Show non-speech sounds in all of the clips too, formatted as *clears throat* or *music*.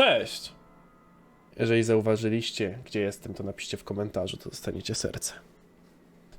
Cześć! Jeżeli zauważyliście, gdzie jestem, to napiszcie w komentarzu, to dostaniecie serce.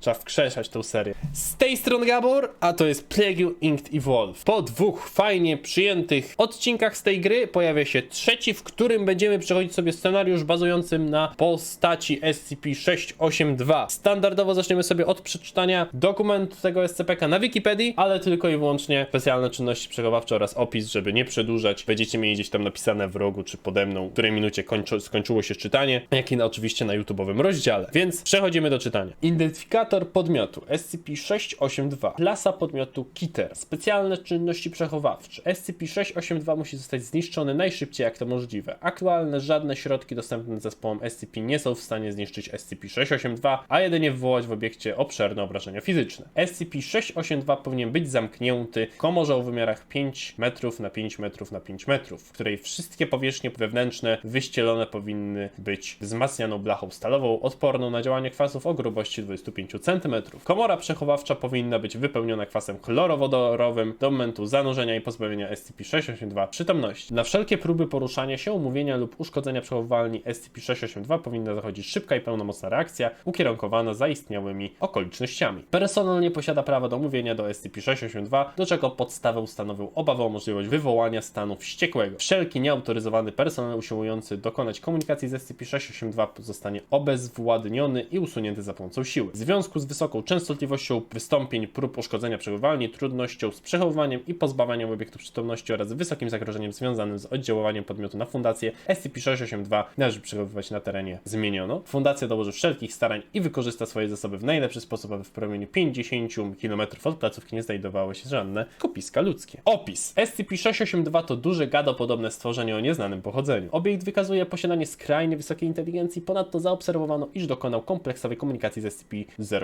Trzeba wkrzeszać tą serię. Z tej strony Gabor, a to jest Plague Inked Evolve. Po dwóch fajnie przyjętych odcinkach z tej gry pojawia się trzeci, w którym będziemy przechodzić sobie scenariusz bazującym na postaci SCP-682. Standardowo zaczniemy sobie od przeczytania dokumentu tego SCP-ka na Wikipedii, ale tylko i wyłącznie specjalne czynności przechowawcze oraz opis, żeby nie przedłużać. Będziecie mieli gdzieś tam napisane w rogu czy pode mną, w której minucie kończy, skończyło się czytanie, jak i na, oczywiście na YouTube'owym rozdziale. Więc przechodzimy do czytania. Identyfikator podmiotu SCP-682. Klasa podmiotu Kiter. Specjalne czynności przechowawcze. SCP-682 musi zostać zniszczony najszybciej jak to możliwe. Aktualne żadne środki dostępne zespołom SCP nie są w stanie zniszczyć SCP-682, a jedynie wywołać w obiekcie obszerne obrażenia fizyczne. SCP-682 powinien być zamknięty w komorze o wymiarach 5 metrów na 5 metrów na 5 metrów, w której wszystkie powierzchnie wewnętrzne wyścielone powinny być wzmacnianą blachą stalową odporną na działanie kwasów o grubości 25 cm. Komora przechowawcza powinna być wypełniona kwasem chlorowodorowym do momentu zanurzenia i pozbawienia SCP-682 przytomności. Na wszelkie próby poruszania się, umówienia lub uszkodzenia przechowywalni SCP-682 powinna zachodzić szybka i pełnomocna reakcja ukierunkowana zaistniałymi okolicznościami. Personel nie posiada prawa do mówienia do SCP-682, do czego podstawę stanowił obawę o możliwość wywołania stanu wściekłego. Wszelki nieautoryzowany personel usiłujący dokonać komunikacji z SCP-682 zostanie obezwładniony i usunięty za pomocą siły. W związku z wysoką częstotliwością wystąpień prób uszkodzenia przechowywalni, trudnością z przechowywaniem i pozbawianiem obiektu przytomności oraz wysokim zagrożeniem związanym z oddziaływaniem podmiotu na fundację, SCP-682 należy przechowywać na terenie zmieniono. Fundacja dołoży wszelkich starań i wykorzysta swoje zasoby w najlepszy sposób, aby w promieniu 50 km od placówki nie znajdowały się żadne kupiska ludzkie. Opis. SCP-682 to duże gadopodobne stworzenie o nieznanym pochodzeniu. Obiekt wykazuje posiadanie skrajnie wysokiej inteligencji, ponadto zaobserwowano, iż dokonał kompleksowej komunikacji z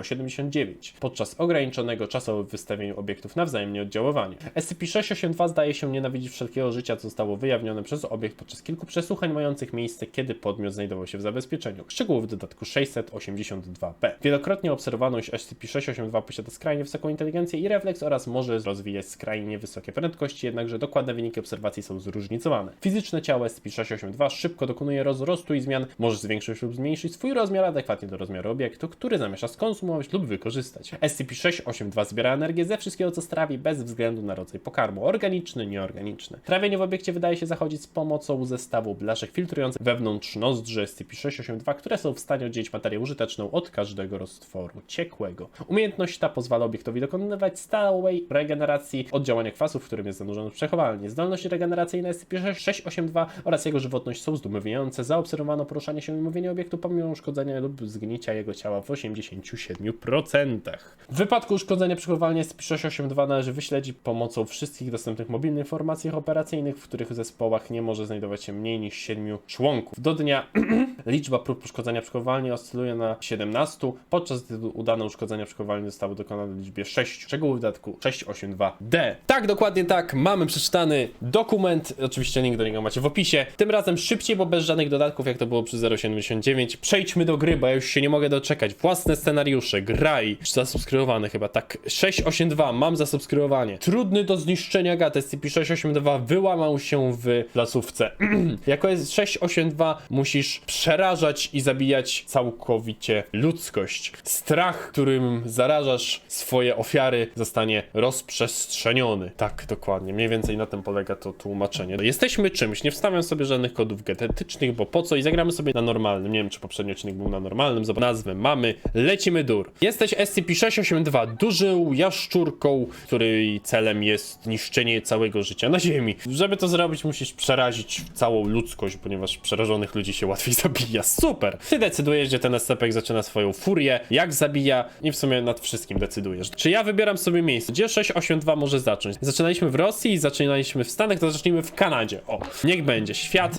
SCP-079 podczas ograniczonego czasu w wystawieniu obiektów na wzajemne oddziaływanie. SCP-682 zdaje się nienawidzić wszelkiego życia, co zostało wyjawnione przez obiekt podczas kilku przesłuchań mających miejsce, kiedy podmiot znajdował się w zabezpieczeniu. Szczegóły w dodatku 682b. Wielokrotnie obserwowano, iż SCP-682 posiada skrajnie wysoką inteligencję i refleks oraz może rozwijać skrajnie wysokie prędkości, jednakże dokładne wyniki obserwacji są zróżnicowane. Fizyczne ciało SCP-682 szybko dokonuje rozrostu i zmian, może zwiększyć lub zmniejszyć swój rozmiar adekwatnie do rozmiaru obiektu, który zamierza skonsumować lub wykorzystać. SCP-682 zbiera energię ze wszystkiego, co strawi, bez względu na rodzaj pokarmu, organiczny, nieorganiczny. Trawienie w obiekcie wydaje się zachodzić z pomocą zestawu blaszek filtrujących wewnątrz nozdrzy SCP-682, które są w stanie oddzielić materię użyteczną od każdego roztworu ciekłego. Umiejętność ta pozwala obiektowi dokonywać stałej regeneracji od działania kwasu, w którym jest zanurzony w przechowalni. Zdolności regeneracyjne SCP-682 oraz jego żywotność są zdumiewające. Zaobserwowano poruszanie się i mówienie obiektu pomimo uszkodzenia lub zgnicia jego ciała w 87%. W wypadku uszkodzenia przechowalni SCP-682 należy wyśledzić pomocą wszystkich dostępnych mobilnych informacji operacyjnych, w których zespołach nie może znajdować się mniej niż 7 członków. Do dnia *clears throat* liczba prób uszkodzenia przechowalni oscyluje na 17, podczas gdy udane uszkodzenia przechowalni zostały dokonane w liczbie 6. Szczegóły w dodatku 682D. Tak, dokładnie tak. Mamy przeczytany dokument. Oczywiście link do niego macie w opisie. Tym razem szybciej, bo bez żadnych dodatków, jak to było przy 079. Przejdźmy do gry, bo ja już się nie mogę doczekać. Własne scenariusze, graj. Zasubskrybowane chyba, tak. 682, mam zasubskrybowanie. Trudny do zniszczenia gat. SCP-682 wyłamał się w placówce. *clears throat* jako jest 682 musisz przerażać i zabijać całkowicie ludzkość. Strach, którym zarażasz swoje ofiary, zostanie rozprzestrzeniony. Tak, dokładnie. Mniej więcej na tym polega to tłumaczenie. Jesteśmy czymś, nie wstawiam sobie żadnych kodów genetycznych, bo po co? I zagramy sobie na normalnym. Nie wiem, czy poprzedni odcinek był na normalnym. Zobacz, nazwę mamy. Lecimy dur. Jesteś SCP-682, dużą jaszczurką, której celem jest niszczenie całego życia na Ziemi. Żeby to zrobić, musisz przerazić całą ludzkość, ponieważ przerażonych ludzi się łatwiej *laughs* zabija. Super! Ty decydujesz, gdzie ten SCP zaczyna swoją furię, jak zabija i w sumie nad wszystkim decydujesz. Czy ja wybieram sobie miejsce, gdzie 682 może zacząć? Zaczynaliśmy w Rosji zaczynaliśmy w Stanach, to zacznijmy w Kanadzie. O, niech będzie. Świat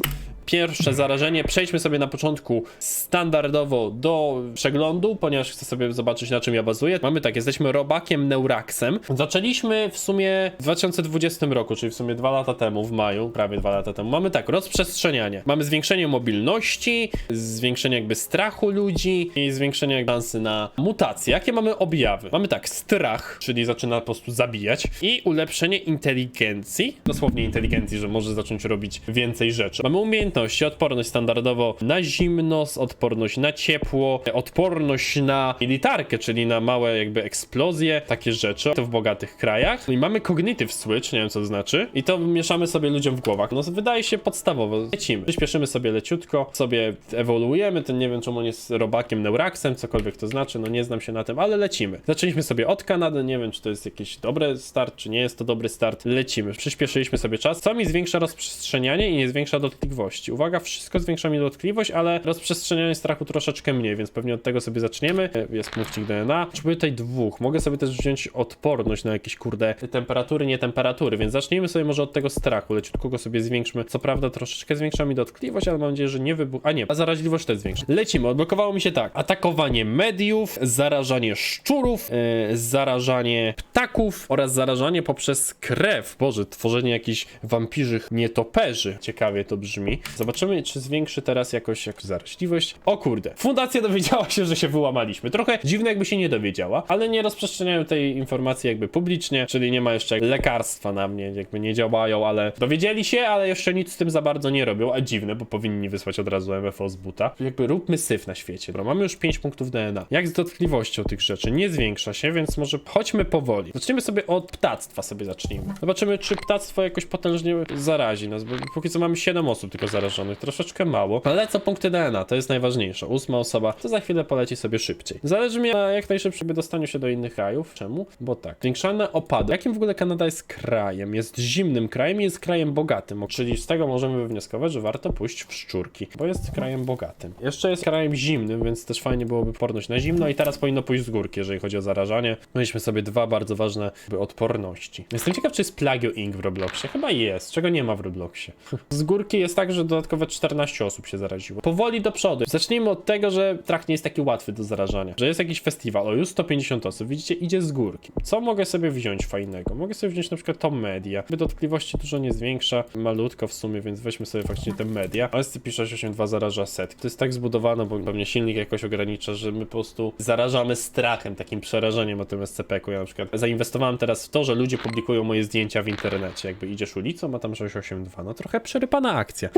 pierwsze zarażenie. Przejdźmy sobie na początku standardowo do przeglądu, ponieważ chcę sobie zobaczyć na czym ja bazuję. Mamy tak, jesteśmy robakiem Neuraxem. Zaczęliśmy w sumie w 2020 roku, czyli w sumie dwa lata temu, w maju, prawie dwa lata temu. Mamy tak, rozprzestrzenianie. Mamy zwiększenie mobilności, zwiększenie jakby strachu ludzi i zwiększenie szansy na mutacje. Jakie mamy objawy? Mamy tak, strach, czyli zaczyna po prostu zabijać i ulepszenie inteligencji, dosłownie inteligencji, że może zacząć robić więcej rzeczy. Mamy umiejętności, odporność standardowo na zimno, odporność na ciepło, odporność na militarkę, czyli na małe jakby eksplozje, takie rzeczy, to w bogatych krajach. No i mamy cognitive switch, nie wiem co to znaczy, i to mieszamy sobie ludziom w głowach. No wydaje się podstawowo. Lecimy. Przyspieszymy sobie leciutko, sobie ewoluujemy, ten nie wiem czemu on jest robakiem Neuraxem, cokolwiek to znaczy, no nie znam się na tym, ale lecimy. Zaczęliśmy sobie od Kanady, nie wiem czy to jest jakiś dobry start, czy nie jest to dobry start. Lecimy. Przyspieszyliśmy sobie czas, co mi zwiększa rozprzestrzenianie i nie zwiększa dotkliwości. Uwaga, wszystko zwiększa mi dotkliwość, ale rozprzestrzenianie strachu troszeczkę mniej, więc pewnie od tego sobie zaczniemy. E, Jest punkcik DNA. Potrzebuję tutaj dwóch. Mogę sobie też wziąć odporność na jakieś kurde temperatury, nie temperatury, więc zacznijmy sobie może od tego strachu. Leciutko go sobie zwiększmy. Co prawda troszeczkę zwiększa mi dotkliwość, ale mam nadzieję, że nie wybuch... A nie, a zaraźliwość też zwiększa. Lecimy. Odblokowało mi się tak. Atakowanie mediów, zarażanie szczurów, e, zarażanie ptaków oraz zarażanie poprzez krew. Boże, tworzenie jakichś wampirzych nietoperzy. Ciekawie to brzmi. Zobaczymy, czy zwiększy teraz jakoś jak zaraźliwość. O kurde. Fundacja dowiedziała się, że się wyłamaliśmy. Trochę dziwne, jakby się nie dowiedziała, ale nie rozprzestrzeniają tej informacji jakby publicznie, czyli nie ma jeszcze lekarstwa na mnie, jakby nie działają, ale dowiedzieli się, ale jeszcze nic z tym za bardzo nie robią, a dziwne, bo powinni wysłać od razu MFO z buta. Jakby róbmy syf na świecie. Dobra, mamy już 5 punktów DNA. Jak z dotkliwością tych rzeczy? Nie zwiększa się, więc może chodźmy powoli. Zaczniemy sobie od ptactwa sobie zacznijmy. Zobaczymy, czy ptactwo jakoś potężnie zarazi nas, bo póki co mamy 7 osób tylko zarażonych, troszeczkę mało. Ale co punkty DNA, to jest najważniejsze. Ósma osoba, to za chwilę poleci sobie szybciej. Zależy mi na jak najszybszym dostaniu się do innych krajów. Czemu? Bo tak. Zwiększane opady. Jakim w ogóle Kanada jest krajem? Jest zimnym krajem i jest krajem bogatym, czyli z tego możemy wywnioskować, że warto pójść w szczurki, bo jest krajem bogatym. Jeszcze jest krajem zimnym, więc też fajnie byłoby porność na zimno i teraz powinno pójść z górki, jeżeli chodzi o zarażanie. Mieliśmy sobie dwa bardzo ważne odporności. Jestem ciekaw, czy jest Plagio Inc. w Robloxie. Chyba jest, czego nie ma w Robloxie. *laughs* Z górki jest tak, że dodatkowe 14 osób się zaraziło. Powoli do przodu. Zacznijmy od tego, że trach nie jest taki łatwy do zarażania. Że jest jakiś festiwal, o już 150 osób, widzicie, idzie z górki. Co mogę sobie wziąć fajnego? Mogę sobie wziąć na przykład to media. By dotkliwości dużo nie zwiększa, malutko w sumie, więc weźmy sobie faktycznie te media. SCP-682 zaraża set. To jest tak zbudowane, bo pewnie silnik jakoś ogranicza, że my po prostu zarażamy strachem, takim przerażeniem o tym SCP-ku. Ja na przykład zainwestowałem teraz w to, że ludzie publikują moje zdjęcia w internecie. Jakby idziesz ulicą, a tam 682. No trochę przerypana akcja.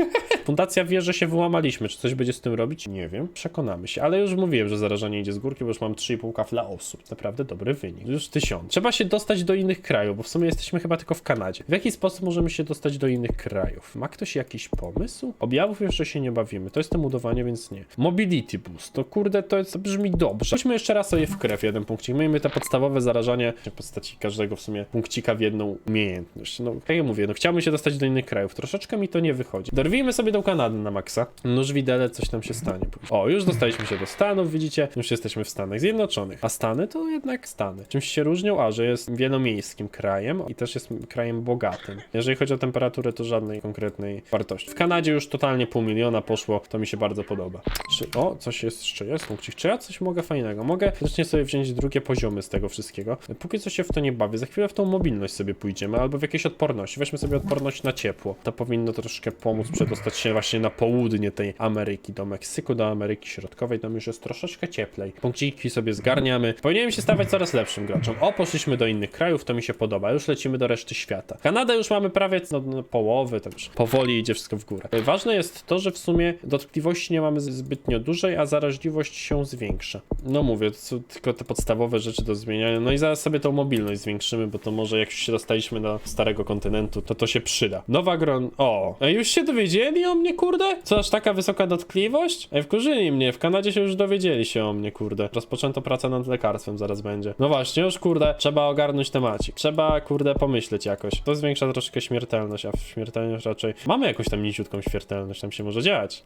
Fundacja wie, że się wyłamaliśmy. Czy coś będzie z tym robić? Nie wiem. Przekonamy się. Ale już mówiłem, że zarażanie idzie z górki, bo już mam 3,5 kafla osób. Naprawdę dobry wynik. Już tysiąc. Trzeba się dostać do innych krajów, bo w sumie jesteśmy chyba tylko w Kanadzie. W jaki sposób możemy się dostać do innych krajów? Ma ktoś jakiś pomysł? Objawów jeszcze się nie bawimy. To jest temudowanie, więc nie. Mobility boost. To kurde, to, jest, to brzmi dobrze. Chodźmy jeszcze raz sobie w krew jeden punkcik. Miejmy te podstawowe zarażanie w postaci każdego w sumie punkcika w jedną umiejętność. No, tak jak mówię, no chciałbym się dostać do innych krajów. Troszeczkę mi to nie wychodzi. Dorwijmy sobie do Kanady na maksa. Nóż widelec, coś tam się stanie. O, już dostaliśmy się do Stanów, widzicie? Już jesteśmy w Stanach Zjednoczonych. A Stany to jednak Stany. Czymś się różnią? A, że jest wielomiejskim krajem i też jest krajem bogatym. Jeżeli chodzi o temperaturę, to żadnej konkretnej wartości. W Kanadzie już totalnie pół miliona poszło, to mi się bardzo podoba. Czy, o, coś jest jeszcze jest punkcik. Czy ja coś mogę fajnego? Mogę zacznie sobie wziąć drugie poziomy z tego wszystkiego. Póki co się w to nie bawię. Za chwilę w tą mobilność sobie pójdziemy, albo w jakieś odporności. Weźmy sobie odporność na ciepło. To powinno troszkę pomóc przedostać się właśnie na południe tej Ameryki, do Meksyku, do Ameryki Środkowej. Tam już jest troszeczkę cieplej. Punkciki sobie zgarniamy. Powinienem się stawać coraz lepszym graczem. O, poszliśmy do innych krajów, to mi się podoba. Już lecimy do reszty świata. Kanada już mamy prawie no, no, połowy, już powoli idzie wszystko w górę. Ważne jest to, że w sumie dotkliwości nie mamy zbytnio dużej, a zaraźliwość się zwiększa. No mówię, to są tylko te podstawowe rzeczy do zmieniania. No i zaraz sobie tą mobilność zwiększymy, bo to może jak już się dostaliśmy do starego kontynentu, to to się przyda. Nowa gron... O! Już się dowiedzieli o mnie, kurde? Co aż taka wysoka dotkliwość? Ej, wkurzyli mnie. W Kanadzie się już dowiedzieli się o mnie, kurde. Rozpoczęto pracę nad lekarstwem, zaraz będzie. No właśnie, już kurde, trzeba ogarnąć temacik. Trzeba, kurde, pomyśleć jakoś. To zwiększa troszkę śmiertelność, a w śmiertelność raczej... Mamy jakąś tam niciutką śmiertelność, tam się może dziać.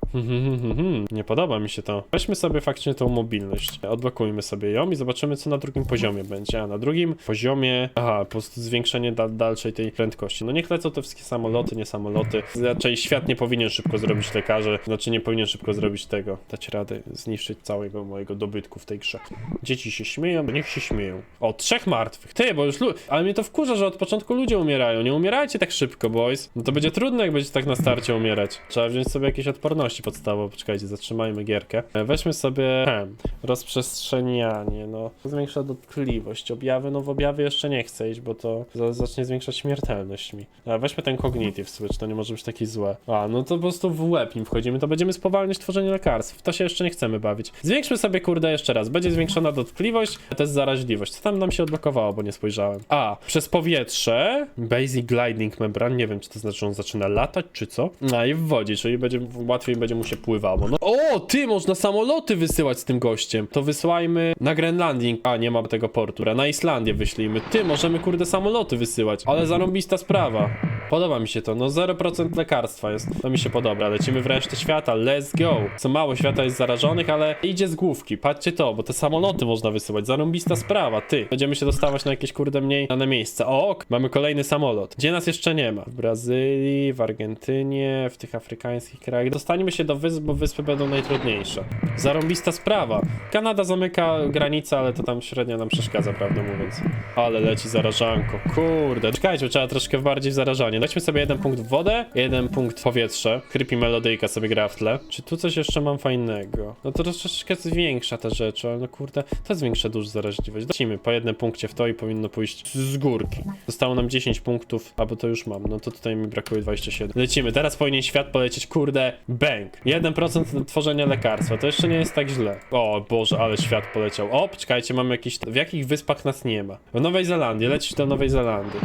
Nie podoba mi się to. Weźmy sobie faktycznie tą mobilność. Odblokujmy sobie ją i zobaczymy, co na drugim poziomie będzie. A na drugim poziomie... Aha, po prostu zwiększenie da dalszej tej prędkości. No niech lecą te wszystkie samoloty, nie samoloty. Raczej świat nie powinien powinien szybko zrobić lekarze, znaczy nie powinien szybko zrobić tego, dać radę zniszczyć całego mojego dobytku w tej grze. Dzieci się śmieją, niech się śmieją. O, trzech martwych. Ty, bo już lu- Ale mnie to wkurza, że od początku ludzie umierają. Nie umierajcie tak szybko, boys. No to będzie trudno, jak będziecie tak na starcie umierać. Trzeba wziąć sobie jakieś odporności podstawowe. Poczekajcie, zatrzymajmy gierkę. E, Weźmy sobie hmm, rozprzestrzenianie, no. Zwiększa dotkliwość. Objawy, no w objawy jeszcze nie chcę iść, bo to za- zacznie zwiększać śmiertelność mi. A weźmy ten cognitive switch, to nie może być takie złe. A, no to po prostu w łeb im wchodzimy, to będziemy spowalniać tworzenie lekarstw. W to się jeszcze nie chcemy bawić. Zwiększmy sobie, kurde, jeszcze raz. Będzie zwiększona dotkliwość, to jest zaraźliwość. Co tam nam się odblokowało, bo nie spojrzałem. A, przez powietrze, basic gliding membran, nie wiem, czy to znaczy, że on zaczyna latać, czy co? A, i w wodzie, czyli będzie, łatwiej będzie mu się pływało. No. O, ty, można samoloty wysyłać z tym gościem. To wysłajmy na Grenlanding. A, nie ma tego portu. Na Islandię wyślijmy. Ty, możemy, kurde, samoloty wysyłać. Ale zarąbista sprawa. Podoba mi się to, no 0% lekarstwa jest, to mi się podoba, lecimy w resztę świata, let's go. Co mało świata jest zarażonych, ale idzie z główki, patrzcie to, bo te samoloty można wysyłać, zarąbista sprawa, ty. Będziemy się dostawać na jakieś kurde mniej dane miejsca. Ok, mamy kolejny samolot. Gdzie nas jeszcze nie ma? W Brazylii, w Argentynie, w tych afrykańskich krajach. Dostaniemy się do wysp, bo wyspy będą najtrudniejsze. Zarąbista sprawa. Kanada zamyka granicę, ale to tam średnio nam przeszkadza, prawdę mówiąc. Ale leci zarażanko, kurde. Czekajcie, trzeba troszkę bardziej w zarażanie. Weźmy sobie jeden punkt w wodę, jeden punkt w powietrze. Creepy melodyjka sobie gra w tle. Czy tu coś jeszcze mam fajnego? No to troszeczkę zwiększa te rzeczy, ale no kurde, to zwiększa dużo zaraźliwość. Lecimy po jednym punkcie w to i powinno pójść z górki. Zostało nam 10 punktów, albo to już mam, no to tutaj mi brakuje 27. Lecimy, teraz powinien świat polecieć, kurde, bang. 1% tworzenia lekarstwa, to jeszcze nie jest tak źle. O Boże, ale świat poleciał. O, czekajcie, mamy jakieś... W jakich wyspach nas nie ma? W Nowej Zelandii, lecisz do Nowej Zelandii.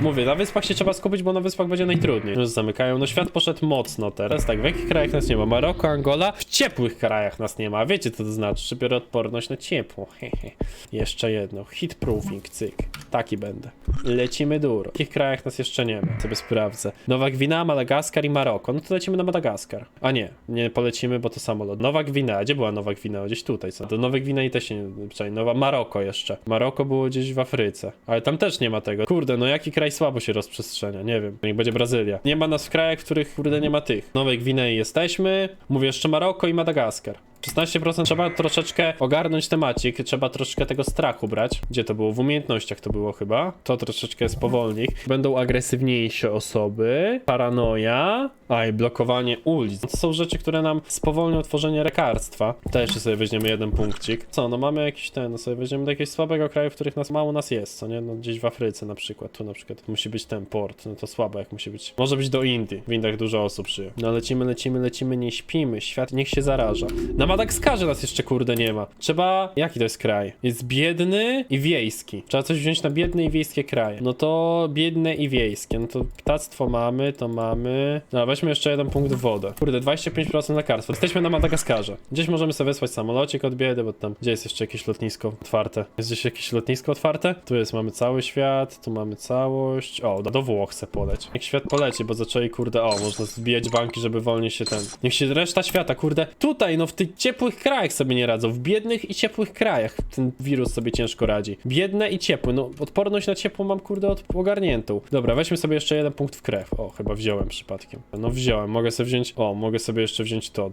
Mówię, na wyspach się trzeba skupić, bo na wyspach będzie najtrudniej. Już zamykają. No świat poszedł mocno teraz. Tak, w jakich krajach nas nie ma? Maroko, Angola. W ciepłych krajach nas nie ma. Wiecie co to znaczy? Że biorę odporność na ciepło. Hehe. Jeszcze jedno. Hit proofing, cyk. Taki będę. Lecimy duro. W jakich krajach nas jeszcze nie ma? Sobie sprawdzę. Nowa Gwinea, Madagaskar i Maroko. No to lecimy na Madagaskar. A nie, nie polecimy, bo to samolot. Nowa Gwinea. Gdzie była Nowa Gwinea? Gdzieś tutaj, co? Do Nowej Gwinei też się nie... Czekaj, Nowa Maroko jeszcze. Maroko było gdzieś w Afryce. Ale tam też nie ma tego. Kurde, no jaki kraj słabo się rozprzestrzenia? Nie wiem. Niech będzie Brazylia. Nie ma nas w krajach, w których, kurde, nie ma tych. Nowej Gwinei jesteśmy. Mówię jeszcze Maroko i Madagaskar. 16% trzeba troszeczkę ogarnąć temacik, trzeba troszeczkę tego strachu brać. Gdzie to było? W umiejętnościach to było chyba. To troszeczkę spowolni. Będą agresywniejsze osoby, paranoja, a i blokowanie ulic. To są rzeczy, które nam spowolnią tworzenie lekarstwa. To jeszcze sobie weźmiemy jeden punkcik. Co, no mamy jakiś ten, no sobie weźmiemy do jakiegoś słabego kraju, w których nas mało nas jest, co nie? No gdzieś w Afryce na przykład, tu na przykład musi być ten port, no to słabo jak musi być. Może być do Indii, w Indiach dużo osób żyje. No lecimy, lecimy, lecimy, nie śpimy, świat niech się zaraża. Na Madagaskarze nas jeszcze kurde nie ma. Trzeba, jaki to jest kraj? Jest biedny i wiejski. Trzeba coś wziąć na biedne i wiejskie kraje. No to biedne i wiejskie, no to ptactwo mamy, to mamy. No weźmy jeszcze jeden punkt wodę. Kurde, 25% lekarstwa. Jesteśmy na Madagaskarze. Gdzieś możemy sobie wysłać samolocik od biedy, bo tam, gdzie jest jeszcze jakieś lotnisko otwarte? Jest gdzieś jakieś lotnisko otwarte? Tu jest, mamy cały świat, tu mamy całość. O, do, Włoch se poleć. Niech świat poleci, bo zaczęli, kurde, o, można zbijać banki, żeby wolniej się ten... Niech się reszta świata, kurde, tutaj, no w tych ciepłych krajach sobie nie radzą. W biednych i ciepłych krajach ten wirus sobie ciężko radzi. Biedne i ciepłe, no odporność na ciepło mam, kurde, od, ogarniętą. Dobra, weźmy sobie jeszcze jeden punkt w krew. O, chyba wziąłem przypadkiem. No wziąłem, mogę sobie wziąć, o, mogę sobie jeszcze wziąć to.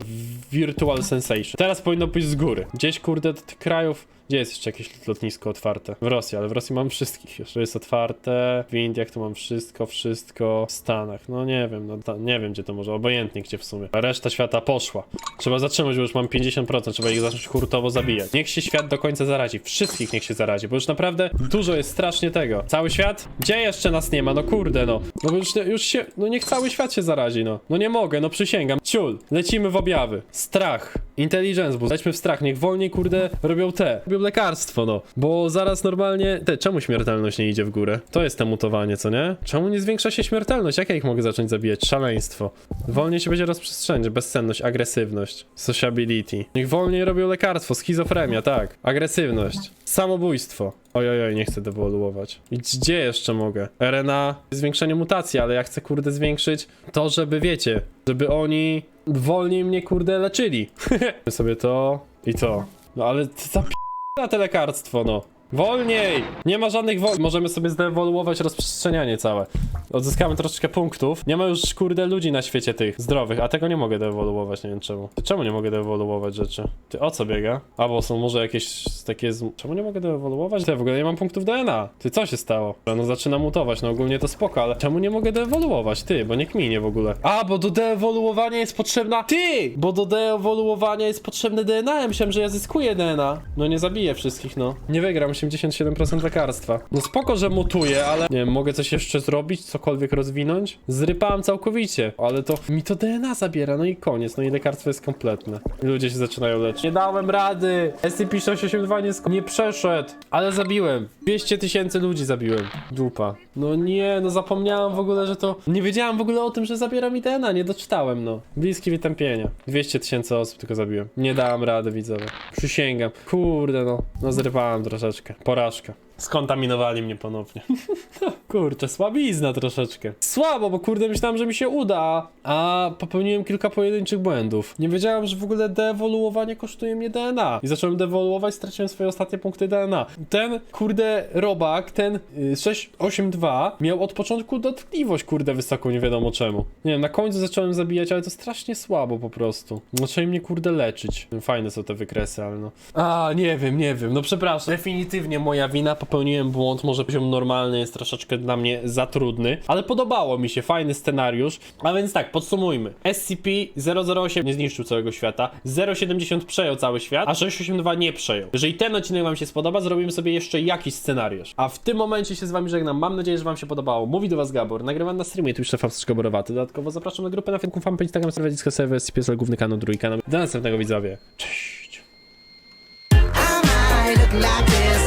Virtual Sensation. Teraz powinno pójść z góry. Gdzieś, kurde, do tych krajów gdzie jest jeszcze jakieś lotnisko otwarte? W Rosji, ale w Rosji mam wszystkich już. Jest otwarte, w Indiach tu mam wszystko, wszystko, w Stanach. No nie wiem, no ta, nie wiem gdzie to może, obojętnie gdzie w sumie. Reszta świata poszła. Trzeba zatrzymać, bo już mam 50%, trzeba ich zacząć hurtowo zabijać. Niech się świat do końca zarazi, wszystkich niech się zarazi, bo już naprawdę dużo jest strasznie tego. Cały świat? Gdzie jeszcze nas nie ma? No kurde no. No bo już, już się, no niech cały świat się zarazi, no. No nie mogę, no przysięgam. Ciul, lecimy w objawy. Strach. Intelligence boost. Lećmy w strach, niech wolniej, kurde, robią te. Robią lekarstwo, no. Bo zaraz normalnie... Te, czemu śmiertelność nie idzie w górę? To jest te mutowanie, co nie? Czemu nie zwiększa się śmiertelność? Jak ja ich mogę zacząć zabijać? Szaleństwo. Wolniej się będzie rozprzestrzeniać. Bezsenność, agresywność, sociability. Niech wolniej robią lekarstwo, schizofrenia, tak. Agresywność, samobójstwo. Ojojoj, nie chcę dewaluować. I gdzie jeszcze mogę? RNA, zwiększenie mutacji, ale ja chcę, kurde, zwiększyć to, żeby, wiecie, żeby oni wolniej mnie, kurde, leczyli. *laughs* sobie to i to. No ale co za p... na te lekarstwo, no. Wolniej! Nie ma żadnych wol... Możemy sobie zdewoluować rozprzestrzenianie całe. Odzyskamy troszeczkę punktów. Nie ma już, kurde, ludzi na świecie tych zdrowych, a tego nie mogę deewoluować, nie wiem czemu. Czemu nie mogę deewoluować rzeczy? Ty o co biega? A, bo są może jakieś takie... Z... Czemu nie mogę deewoluować? Ty, ja w ogóle nie mam punktów DNA. Ty, co się stało? No zaczyna mutować, no ogólnie to spoko, ale czemu nie mogę deewoluować? Ty, bo nie kminie w ogóle. A, bo do deewoluowania jest potrzebna... Ty! Bo do deewoluowania jest potrzebne DNA. Ja myślałem, że ja zyskuję DNA. No nie zabiję wszystkich, no. Nie wygram 87% lekarstwa. No spoko, że mutuję, ale... Nie wiem, mogę coś jeszcze zrobić? Cokolwiek rozwinąć? Zrypałem całkowicie, ale to... Mi to DNA zabiera, no i koniec. No i lekarstwo jest kompletne. I ludzie się zaczynają leczyć. Nie dałem rady! SCP-682 nie, nie przeszedł, ale zabiłem. 200 tysięcy ludzi zabiłem. Dupa. No nie, no zapomniałem w ogóle, że to... Nie wiedziałem w ogóle o tym, że zabiera mi DNA, nie doczytałem, no. Bliskie wytępienia. 200 tysięcy osób tylko zabiłem. Nie dałem rady, widzowie. Przysięgam. Kurde, no. No zrywałem troszeczkę. Porażka. Skontaminowali mnie ponownie. *laughs* *laughs* Kurczę, słabizna troszeczkę. Słabo, bo kurde myślałem, że mi się uda, a popełniłem kilka pojedynczych błędów. Nie wiedziałem, że w ogóle deewoluowanie kosztuje mnie DNA. I zacząłem deewoluować, straciłem swoje ostatnie punkty DNA. Ten, kurde, robak, ten y, 682 miał od początku dotkliwość, kurde, wysoką, nie wiadomo czemu. Nie wiem, na końcu zacząłem zabijać, ale to strasznie słabo po prostu. Zaczęli mnie, kurde, leczyć. Fajne są te wykresy, ale no... A, nie wiem, nie wiem, no przepraszam. Definitywnie moja wina, popełniłem błąd, może poziom normalny jest troszeczkę dla mnie za trudny, ale podobało mi się, fajny scenariusz. A więc tak, podsumujmy. SCP-008 nie zniszczył całego świata, 070 przejął cały świat, a 682 nie przejął. Jeżeli ten odcinek wam się spodoba, zrobimy sobie jeszcze jakiś scenariusz. A w tym momencie się z wami żegnam, mam nadzieję, że wam się podobało. Mówi do was Gabor, nagrywam na streamie Twitch Fawstyczko Borowaty. Dodatkowo zapraszam na grupę na Facebooku, fanpage, Instagram, serwer, Disco serwer, SCP, główny kanał, drugi kanał. Do następnego widzowie. Cześć! Like